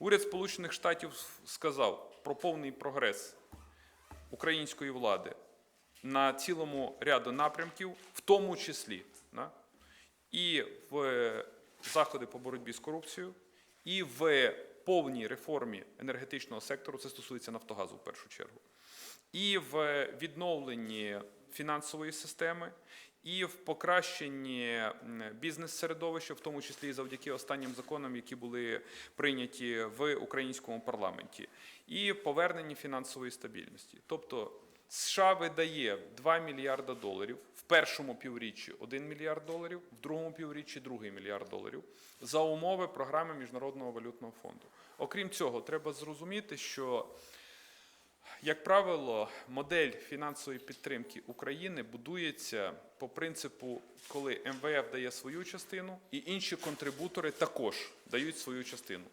Уряд Сполучених Штатів сказав про повний прогрес української влади на цілому ряду напрямків, в тому числі да, і в заходи по боротьбі з корупцією, і в повній реформі енергетичного сектору, це стосується Нафтогазу в першу чергу, і в відновленні фінансової системи, і в покращенні бізнес-середовища, в тому числі і завдяки останнім законам, які були прийняті в українському парламенті, і поверненні фінансової стабільності. Тобто США видає 2 мільярда доларів в першому півріччі 1 мільярд доларів, в другому півріччі 2 мільярд доларів за умови програми Міжнародного валютного фонду. Окрім цього, треба зрозуміти, що як правило, модель фінансової підтримки України будується по принципу, коли МВФ дає свою частину, і інші контрибутори також дають свою частину.